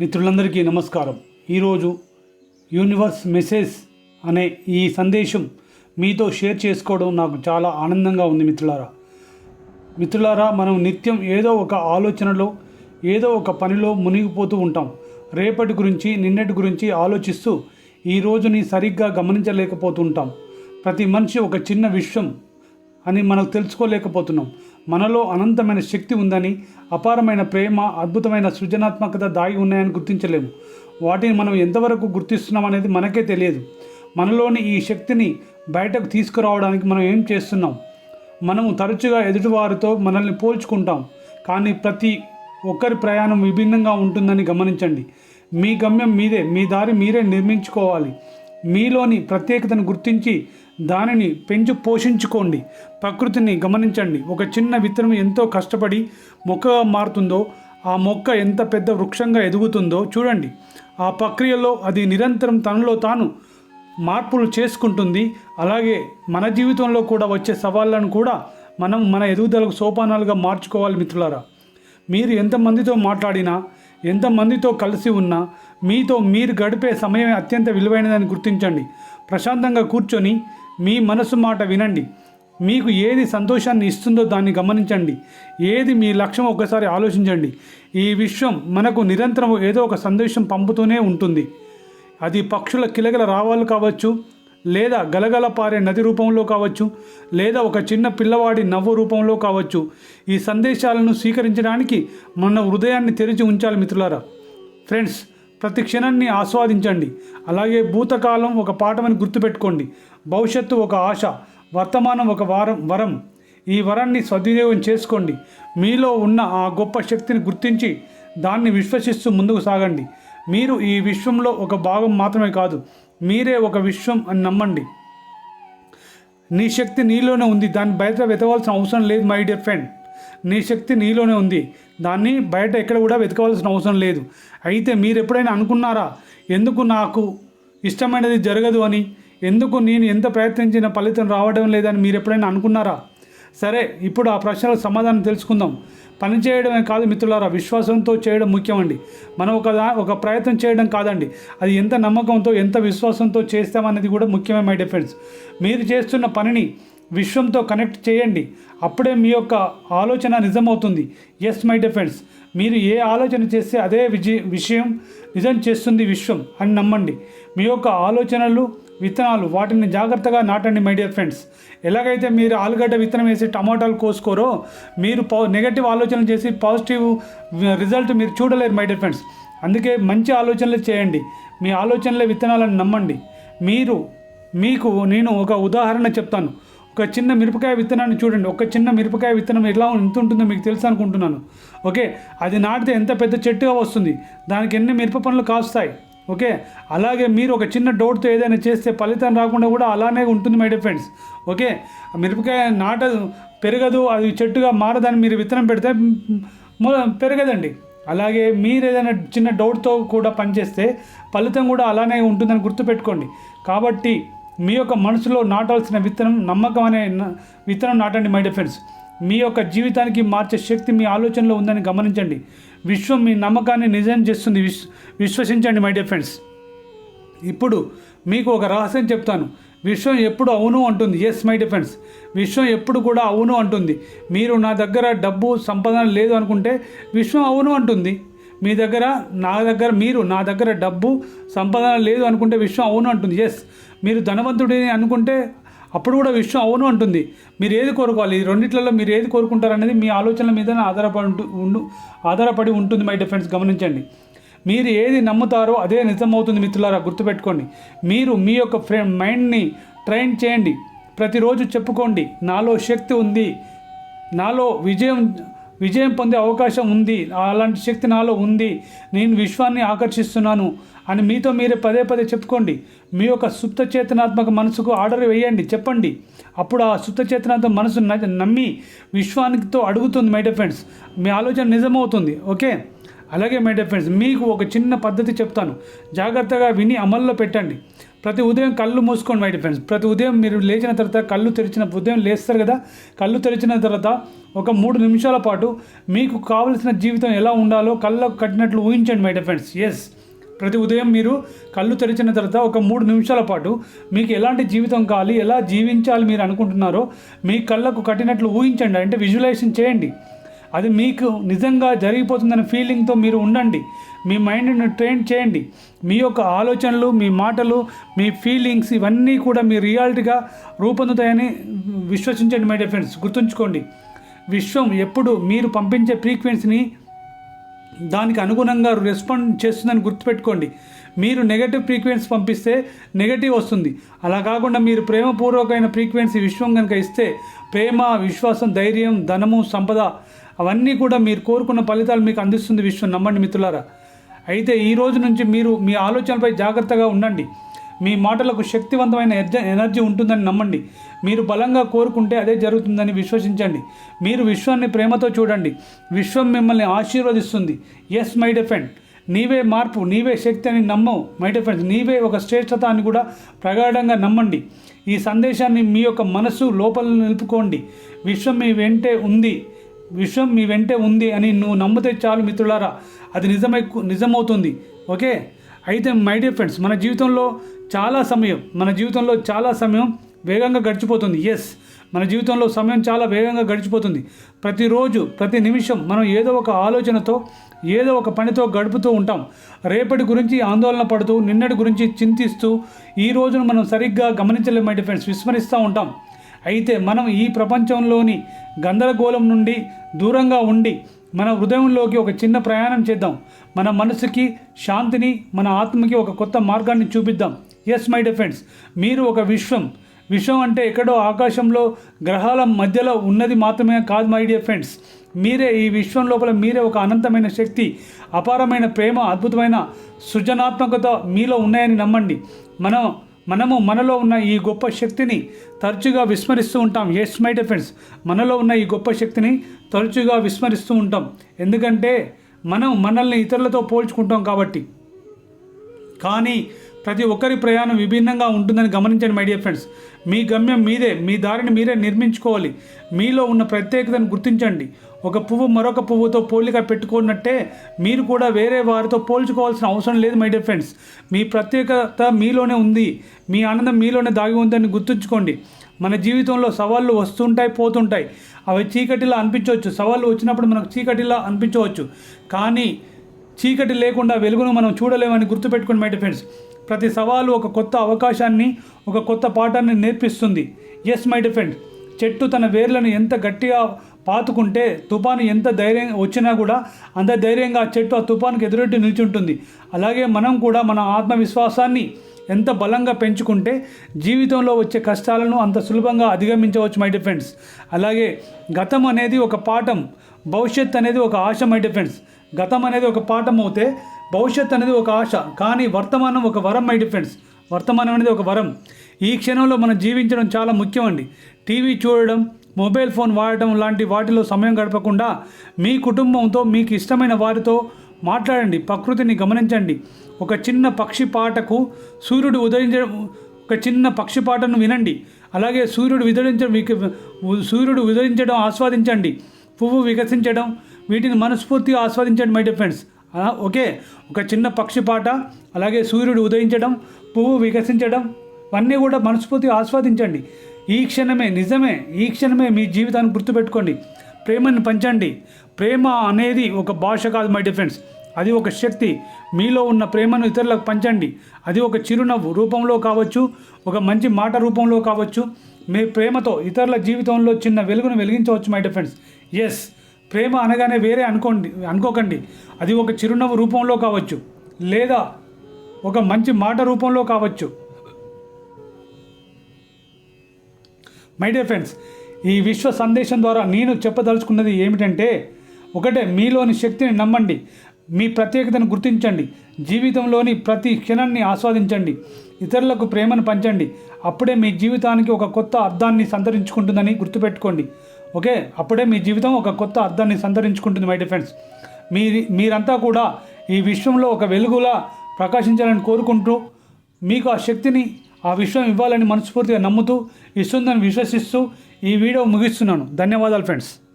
మిత్రులందరికీ నమస్కారం. ఈరోజు యూనివర్స్ మెసేజ్ అనే ఈ సందేశం మీతో షేర్ చేసుకోవడం నాకు చాలా ఆనందంగా ఉంది మిత్రులారా. మిత్రులారా మనం నిత్యం ఏదో ఒక ఆలోచనలో ఏదో ఒక పనిలో మునిగిపోతూ ఉంటాం. రేపటి గురించి నిన్నటి గురించి ఆలోచిస్తూ ఈ రోజుని సరిగ్గా గమనించలేకపోతుంటాం. ప్రతి మనిషి ఒక చిన్న విశ్వం అని మనకు తెలుసుకోలేకపోతున్నాం. మనలో అనంతమైన శక్తి ఉందని అపారమైన ప్రేమ అద్భుతమైన సృజనాత్మకత దాగి ఉన్నాయని గుర్తించలేము. వాటిని మనం ఎంతవరకు గుర్తిస్తున్నాం అనేది మనకే తెలియదు. మనలోని ఈ శక్తిని బయటకు తీసుకురావడానికి మనం ఏం చేస్తున్నాం? మనము తరచుగా ఎదుటివారితో మనల్ని పోల్చుకుంటాం. కానీ ప్రతి ఒక్కరి ప్రయాణం విభిన్నంగా ఉంటుందని గమనించండి. మీ గమ్యం మీదే మీ దారి మీరే నిర్మించుకోవాలి. మీలోని ప్రత్యేకతను గుర్తించి దానిని పెంచు పోషించుకోండి. ప్రకృతిని గమనించండి. ఒక చిన్న విత్తనం ఎంతో కష్టపడి మొక్కగా మారుతుందో ఆ మొక్క ఎంత పెద్ద వృక్షంగా ఎదుగుతుందో చూడండి. ఆ ప్రక్రియలో అది నిరంతరం తనలో తాను మార్పులు చేసుకుంటుంది. అలాగే మన జీవితంలో కూడా వచ్చే సవాళ్ళను కూడా మనం మన ఎదుగుదలకు సోపానాలుగా మార్చుకోవాలి మిత్రులారా. మీరు ఎంతమందితో మాట్లాడినా ఎంతమందితో కలిసి ఉన్నా మీతో మీరు గడిపే సమయం అత్యంత విలువైనదని గుర్తించండి. ప్రశాంతంగా కూర్చొని మీ మనసు మాట వినండి. మీకు ఏది సంతోషాన్ని ఇస్తుందో దాన్ని గమనించండి. ఏది మీ లక్ష్యం ఒకసారి ఆలోచించండి. ఈ విశ్వం మనకు నిరంతరం ఏదో ఒక సందేశం పంపుతూనే ఉంటుంది. అది పక్షుల కిలగల రావాలు కావచ్చు లేదా గలగల పారే నది రూపంలో కావచ్చు లేదా ఒక చిన్న పిల్లవాడి నవ్వు రూపంలో కావచ్చు. ఈ సందేశాలను స్వీకరించడానికి మన హృదయాన్ని తెరిచి ఉంచాలి మిత్రులారా. ఫ్రెండ్స్ ప్రతి క్షణాన్ని ఆస్వాదించండి. అలాగే భూతకాలం ఒక పాఠమని గుర్తుపెట్టుకోండి. భవిష్యత్తు ఒక ఆశ వర్తమానం ఒక వారం వరం. ఈ వరాన్ని సద్వినియోగం చేసుకోండి. మీలో ఉన్న ఆ గొప్ప శక్తిని గుర్తించి దాన్ని విశ్వసిస్తూ ముందుకు సాగండి. మీరు ఈ విశ్వంలో ఒక భాగం మాత్రమే కాదు మీరే ఒక విశ్వం అని నమ్మండి. నీ శక్తి నీలోనే ఉంది. దాన్ని బయట వెతవలసిన అవసరం లేదు మై డియర్ ఫ్రెండ్. నీ శక్తి నీలోనే ఉంది. దాన్ని బయట ఎక్కడ కూడా వెతకవలసిన అవసరం లేదు. అయితే మీరు ఎప్పుడైనా అనుకున్నారా? ఎందుకు నాకు ఇష్టమైనది జరగదు అని? ఎందుకు నేను ఎంత ప్రయత్నించిన ఫలితం రావడం లేదని మీరు ఎప్పుడైనా అనుకున్నారా? సరే ఇప్పుడు ఆ ప్రశ్నలకు సమాధానం తెలుసుకుందాం. పని చేయడమే కాదు మిత్రులారా విశ్వాసంతో చేయడం ముఖ్యమండి. మనం ఒక ఒక ప్రయత్నం చేయడం కాదండి. అది ఎంత నమ్మకంతో ఎంత విశ్వాసంతో చేస్తామనేది కూడా ముఖ్యమే మై డిఫెన్స్ మీరు చేస్తున్న పనిని విశ్వంతో కనెక్ట్ చేయండి. అప్పుడే మీ యొక్క ఆలోచన నిజమవుతుంది. ఎస్ మై డిఫెన్స్ మీరు ఏ ఆలోచన చేస్తే అదే విజయ విషయం నిజం చేస్తుంది విశ్వం అని నమ్మండి. మీ యొక్క ఆలోచనలు విత్తనాలు వాటిని జాగ్రత్తగా నాటండి మై డియర్ ఫ్రెండ్స్ ఎలాగైతే మీరు ఆలుగడ్డ విత్తనం వేసి టమాటాలు కోసుకోరో మీరు పా నెగటివ్ ఆలోచనలు చేసి పాజిటివ్ రిజల్ట్ మీరు చూడలేరు మై డియర్ ఫ్రెండ్స్ అందుకే మంచి ఆలోచనలు చేయండి. మీ ఆలోచనలే విత్తనాలను నమ్మండి. మీరు మీకు నేను ఒక ఉదాహరణ చెప్తాను. ఒక చిన్న మిరపకాయ విత్తనాన్ని చూడండి. ఒక చిన్న మిరపకాయ విత్తనం ఎలా ఎంత ఉంటుందో మీకు తెలుసు అనుకుంటున్నాను. ఓకే? అది నాటితే ఎంత పెద్ద చెట్టుగా వస్తుంది? దానికి ఎన్ని మిరప పనులు కాస్తాయి? ఓకే? అలాగే మీరు ఒక చిన్న డౌట్తో ఏదైనా చేస్తే ఫలితం రాకుండా కూడా అలానే ఉంటుంది మై డియర్ ఫ్రెండ్స్. ఓకే? మిరపకాయ నాట పెరగదు అది చెట్టుగా మారదని మీరు విత్తనం పెడితే మొ- పెరగదండి. అలాగే మీరు ఏదైనా చిన్న డౌట్తో కూడా పనిచేస్తే ఫలితం కూడా అలానే ఉంటుందని గుర్తుపెట్టుకోండి. కాబట్టి మీ యొక్క మనసులో నాటాల్సిన విత్తనం నమ్మకం అనే విత్తనం నాటండి మై డిఫెన్స్ మీ యొక్క జీవితానికి మార్చే శక్తి మీ ఆలోచనలో ఉందని గమనించండి. విశ్వం మీ నమ్మకాన్ని నిజం చేస్తుంది. విశ్ విశ్వసించండి మై డియర్ ఫ్రెండ్స్ ఇప్పుడు మీకు ఒక రహస్యం చెప్తాను. విశ్వం ఎప్పుడు అవును అంటుంది. ఎస్ మై డిఫెన్స్ విశ్వం ఎప్పుడు కూడా అవును అంటుంది. మీరు నా దగ్గర డబ్బు సంపాదన లేదు అనుకుంటే విశ్వం అవును అంటుంది. మీ దగ్గర నా దగ్గర మీరు నా దగ్గర డబ్బు సంపాదన లేదు అనుకుంటే విశ్వం అవును అంటుంది. ఎస్ మీరు ధనవంతుడిని అనుకుంటే అప్పుడు కూడా విశ్వం అవును అంటుంది. మీరు ఏది కోరుకోవాలి? ఈ రెండిట్లలో మీరు ఏది కోరుకుంటారు అనేది మీ ఆలోచనల మీద ఆధారపడి ఉంటు- ఉండు ఆధారపడి ఉంటుంది మై డిఫెన్స్ గమనించండి. మీరు ఏది నమ్ముతారో అదే నిజమవుతుంది మిత్రులారా గుర్తుపెట్టుకోండి. మీరు మీ యొక్క ఫ్రెండ్ మైండ్ని ట్రైన్ చేయండి. ప్రతిరోజు చెప్పుకోండి. నాలో శక్తి ఉంది. నాలో విజయం విజయం పొందే అవకాశం ఉంది. అలాంటి శక్తి నాలో ఉంది. నేను విశ్వాన్ని ఆకర్షిస్తున్నాను అని మీతో మీరే పదే పదే చెప్పుకోండి. మీ యొక్క సుప్త చేతనాత్మక మనసుకు ఆర్డర్ వేయండి. చెప్పండి. అప్పుడు ఆ సుప్త చేతనాత్మక మనసు నమ్మి విశ్వానికితో అడుగుతుంది మై డియర్ ఫ్రెండ్స్ మీ ఆలోచన నిజమవుతుంది. ఓకే? అలాగే మై డియర్ ఫ్రెండ్స్ మీకు ఒక చిన్న పద్ధతి చెప్తాను. జాగ్రత్తగా విని అమల్లో పెట్టండి. ప్రతి ఉదయం కళ్ళు మూసుకోండి మై డియర్ ఫ్రెండ్స్ ప్రతి ఉదయం మీరు లేచిన తర్వాత కళ్ళు తెరిచిన ఉదయం లేస్తారు కదా కళ్ళు తెరిచిన తర్వాత ఒక మూడు నిమిషాల పాటు మీకు కావలసిన జీవితం ఎలా ఉండాలో కళ్ళకు కట్టినట్లు ఊహించండి మై డియర్ ఫ్రెండ్స్ ఎస్ ప్రతి ఉదయం మీరు కళ్ళు తెరిచిన తర్వాత ఒక మూడు నిమిషాల పాటు మీకు ఎలాంటి జీవితం కావాలి ఎలా జీవించాలి మీరు అనుకుంటున్నారో మీ కళ్ళకు కట్టినట్లు ఊహించండి. అంటే విజువలైజేషన్ చేయండి. అది మీకు నిజంగా జరిగిపోతుందనే ఫీలింగ్తో మీరు ఉండండి. మీ మైండ్ని ట్రైన్ చేయండి. మీ యొక్క ఆలోచనలు మీ మాటలు మీ ఫీలింగ్స్ ఇవన్నీ కూడా మీ రియాలిటీగా రూపొందుతాయని విశ్వసించండి మై డియర్ ఫ్రెండ్స్ గుర్తుంచుకోండి. విశ్వం ఎప్పుడు మీరు పంపించే ఫ్రీక్వెన్సీని దానికి అనుగుణంగా రెస్పాండ్ చేస్తుందని గుర్తుపెట్టుకోండి. మీరు నెగటివ్ ఫ్రీక్వెన్సీ పంపిస్తే నెగటివ్ వస్తుంది. అలా కాకుండా మీరు ప్రేమపూర్వకమైన ఫ్రీక్వెన్సీ విశ్వం కనుక ఇస్తే ప్రేమ విశ్వాసం ధైర్యం ధనము సంపద అవన్నీ కూడా మీరు కోరుకున్న ఫలితాలు మీకు అందిస్తుంది విశ్వం. నమ్మండి మిత్రులారా. అయితే ఈ రోజు నుంచి మీరు మీ ఆలోచనపై జాగ్రత్తగా ఉండండి. మీ మాటలకు శక్తివంతమైన ఎర్జ- ఎనర్జీ ఉంటుందని నమ్మండి. మీరు బలంగా కోరుకుంటే అదే జరుగుతుందని విశ్వసించండి. మీరు విశ్వాన్ని ప్రేమతో చూడండి. విశ్వం మిమ్మల్ని ఆశీర్వదిస్తుంది. ఎస్ మై డిఫెండ్ నీవే మార్పు నీవే శక్తి అని నమ్మవు మై డిఫెండ్స్ నీవే ఒక శ్రేష్టత అని కూడా ప్రగాఢంగా నమ్మండి. ఈ సందేశాన్ని మీ యొక్క మనసు లోపల నిలుపుకోండి. విశ్వం మీ వెంటే ఉంది. విశ్వం మీ వెంటే ఉంది అని నువ్వు నమ్మితే చాలు మిత్రులారా. అది నిజమై నిజమవుతుంది. ఓకే? అయితే మై డియర్ ఫ్రెండ్స్ మన జీవితంలో చాలా సమయం మన జీవితంలో చాలా సమయం వేగంగా గడిచిపోతుంది. ఎస్ మన జీవితంలో సమయం చాలా వేగంగా గడిచిపోతుంది. ప్రతిరోజు ప్రతి నిమిషం మనం ఏదో ఒక ఆలోచనతో ఏదో ఒక పనితో గడుపుతూ ఉంటాం. రేపటి గురించి ఆందోళన పడుతూ నిన్నటి గురించి చింతిస్తూ ఈ రోజును మనం సరిగ్గా గమనించలేమంటే మై ఫ్రెండ్స్. విస్మరిస్తూ ఉంటాం. అయితే మనం ఈ ప్రపంచంలోని గందరగోళం నుండి దూరంగా ఉండి మన హృదయంలోకి ఒక చిన్న ప్రయాణం చేద్దాం. మన మనసుకి శాంతిని మన ఆత్మకి ఒక కొత్త మార్గాన్ని చూపిద్దాం. ఎస్ మై డిఫెండ్స్ మీరు ఒక విశ్వం. విశ్వం అంటే ఎక్కడో ఆకాశంలో గ్రహాల మధ్యలో ఉన్నది మాత్రమే కాదు మై డియర్ ఫ్రెండ్స్ మీరే ఈ విశ్వం లోపల మీరే ఒక అనంతమైన శక్తి అపారమైన ప్రేమ అద్భుతమైన సృజనాత్మకత మీలో ఉన్నాయని నమ్మండి. మనం మనము మనలో ఉన్న ఈ గొప్ప శక్తిని తరచుగా విస్మరిస్తూ ఉంటాం. ఎస్ మై డిఫెన్స్ మనలో ఉన్న ఈ గొప్ప శక్తిని తరచుగా విస్మరిస్తూ ఉంటాం. ఎందుకంటే మనం మనల్ని ఇతరులతో పోల్చుకుంటాం కాబట్టి. కానీ ప్రతి ఒక్కరి ప్రయాణం విభిన్నంగా ఉంటుందని గమనించండి మై డియర్ ఫ్రెండ్స్ మీ గమ్యం మీదే మీ దారిని మీరే నిర్మించుకోవాలి. మీలో ఉన్న ప్రత్యేకతను గుర్తించండి. ఒక పువ్వు మరొక పువ్వుతో పోలిక పెట్టుకున్నట్టే మీరు కూడా వేరే వారితో పోల్చుకోవాల్సిన అవసరం లేదు మై డియర్ ఫ్రెండ్స్ మీ ప్రత్యేకత మీలోనే ఉంది. మీ ఆనందం మీలోనే దాగి ఉందని గుర్తుంచుకోండి. మన జీవితంలో సవాళ్ళు వస్తుంటాయి పోతుంటాయి. అవి చీకటిలా అనిపించవచ్చు. సవాళ్ళు వచ్చినప్పుడు మనకు చీకటిలా అనిపించవచ్చు. కానీ చీకటి లేకుండా వెలుగును మనం చూడలేమని గుర్తుపెట్టుకోండి మై ఫ్రెండ్స్ ప్రతి సవాలు ఒక కొత్త అవకాశాన్ని ఒక కొత్త పాఠాన్ని నేర్పిస్తుంది. ఎస్ మై ఫ్రెండ్ చెట్టు తన వేర్లను ఎంత గట్టిగా పాతుకుంటే తుఫాను ఎంత ధైర్యం వచ్చినా కూడా అంత ధైర్యంగా ఆ చెట్టు ఆ తుఫానుకి ఎదురెట్టి నిల్చుంటుంది. అలాగే మనం కూడా మన ఆత్మవిశ్వాసాన్ని ఎంత బలంగా పెంచుకుంటే జీవితంలో వచ్చే కష్టాలను అంత సులభంగా అధిగమించవచ్చు మై డిఫెండ్స్ అలాగే గతం అనేది ఒక పాఠం. భవిష్యత్ అనేది ఒక ఆశ మై డిఫెండ్స్ గతం అనేది ఒక పాఠం అవుతే భవిష్యత్ అనేది ఒక ఆశ కానీ వర్తమానం ఒక వరం మై డిఫెండ్స్ వర్తమానం అనేది ఒక వరం. ఈ క్షణంలో మనం జీవించడం చాలా ముఖ్యం అండి. టీవీ చూడడం మొబైల్ ఫోన్ వాడటం లాంటి వాటిలో సమయం గడపకుండా మీ కుటుంబంతో మీకు ఇష్టమైన వారితో మాట్లాడండి ప్రకృతిని గమనించండి. ఒక చిన్న పక్షి పాటకు సూర్యుడు ఉదయించడం ఒక చిన్న పక్షి పాటను వినండి. అలాగే సూర్యుడు విదరించడం మీకు సూర్యుడు ఉదయించడం ఆస్వాదించండి. పువ్వు వికసించడం వీటిని మనస్ఫూర్తిగా ఆస్వాదించండి మై డియర్ ఫ్రెండ్స్ ఓకే. ఒక చిన్న పక్షి పాట అలాగే సూర్యుడు ఉదయించడం పువ్వు వికసించడం ఇవన్నీ కూడా మనస్ఫూర్తిగా ఆస్వాదించండి. ఈ క్షణమే నిజమే ఈ క్షణమే మీ జీవితాన్ని గుర్తుపెట్టుకోండి. ప్రేమను పంచండి. ప్రేమ అనేది ఒక భాష కాదు మై డిఫెండ్స్ అది ఒక శక్తి. మీలో ఉన్న ప్రేమను ఇతరులకు పంచండి. అది ఒక చిరునవ్వు రూపంలో కావచ్చు ఒక మంచి మాట రూపంలో కావచ్చు. మీ ప్రేమతో ఇతరుల జీవితంలో చిన్న వెలుగును వెలిగించవచ్చు మై డిఫెండ్స్ ఎస్ ప్రేమ అనగానే వేరే అనుకోండి అనుకోకండి. అది ఒక చిరునవ్వు రూపంలో కావచ్చు. లేదా ఒక మంచి మాట రూపంలో కావచ్చు. మై డియర్ ఫ్రెండ్స్ ఈ విశ్వ సందేశం ద్వారా నేను చెప్పదలుచుకున్నది ఏమిటంటే ఒకటే మీలోని శక్తిని నమ్మండి. మీ ప్రత్యేకతను గుర్తించండి. జీవితంలోని ప్రతి క్షణాన్ని ఆస్వాదించండి. ఇతరులకు ప్రేమను పంచండి. అప్పుడే మీ జీవితానికి ఒక కొత్త అర్థాన్ని సంతరించుకుంటుందని గుర్తుపెట్టుకోండి. ఓకే? అప్పుడే మీ జీవితం ఒక కొత్త అర్థాన్ని సంతరించుకుంటుంది మై డిఫెండ్స్ ఫ్రెండ్స్ మీరంతా కూడా ఈ విశ్వంలో ఒక వెలుగులా ప్రకాశించాలని కోరుకుంటూ మీకు ఆ శక్తిని ఆ విశ్వం ఇవ్వాలని మనస్ఫూర్తిగా నమ్ముతూ ఇస్తుందని విశ్వసిస్తూ ఈ వీడియో ముగిస్తున్నాను. ధన్యవాదాలు ఫ్రెండ్స్